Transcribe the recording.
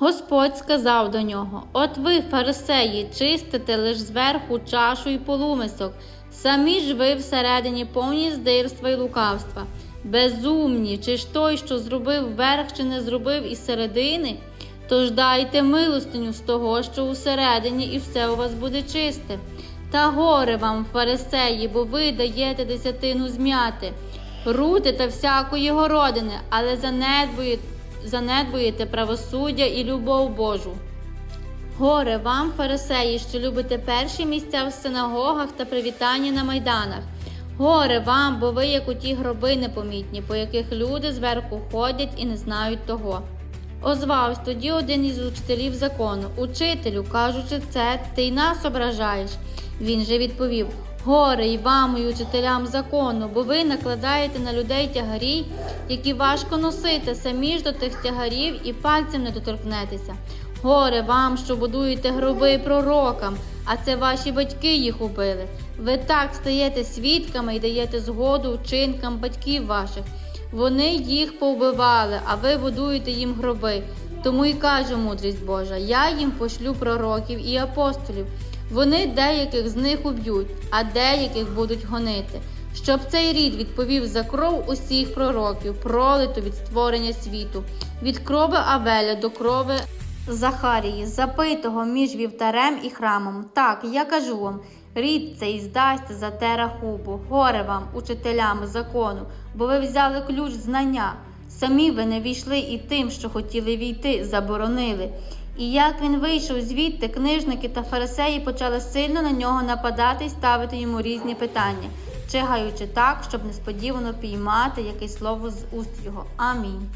Господь сказав до нього: От ви, фарисеї, чистите лиш зверху чашу і полумисок, самі ж ви всередині повні здирства і лукавства. Безумні, чи ж той, що зробив верх, чи не зробив із середини? Тож дайте милостиню з того, що усередині, і все у вас буде чисте. Та горе вам, фарисеї, бо ви даєте десятину зм'яти, рути та всякої городини, але занедбуєте, занедбуєте правосуддя і любов Божу. Горе вам, фарисеї, що любите перші місця в синагогах та привітання на майданах. Горе вам, бо ви, як у ті гроби непомітні, по яких люди зверху ходять і не знають того. Озвався тоді один із учителів закону, учителю, кажучи це, ти й нас ображаєш. Він же відповів: Горе й вам, і учителям закону, бо ви накладаєте на людей тягарі, які важко носити, самі ж до тих тягарів і пальцем не доторкнетеся. Горе вам, що будуєте гроби пророкам, а це ваші батьки їх убили. Ви так стаєте свідками і даєте згоду вчинкам батьків ваших. Вони їх повбивали, а ви будуєте їм гроби. Тому й каже мудрість Божа: я їм пошлю пророків і апостолів. Вони деяких з них уб'ють, а деяких будуть гонити. Щоб цей рід відповів за кров усіх пророків, пролиту від створення світу, від крови Авеля до крови Захарії, запитого між вівтарем і храмом. Так, я кажу вам, рід цей здасть за те горе вам, учителям закону, бо ви взяли ключ знання. Самі ви не війшли і тим, що хотіли війти, заборонили. І як він вийшов звідти, книжники та фарисеї почали сильно на нього нападати і ставити йому різні питання, чигаючи так, щоб несподівано піймати якесь слово з уст його. Амінь.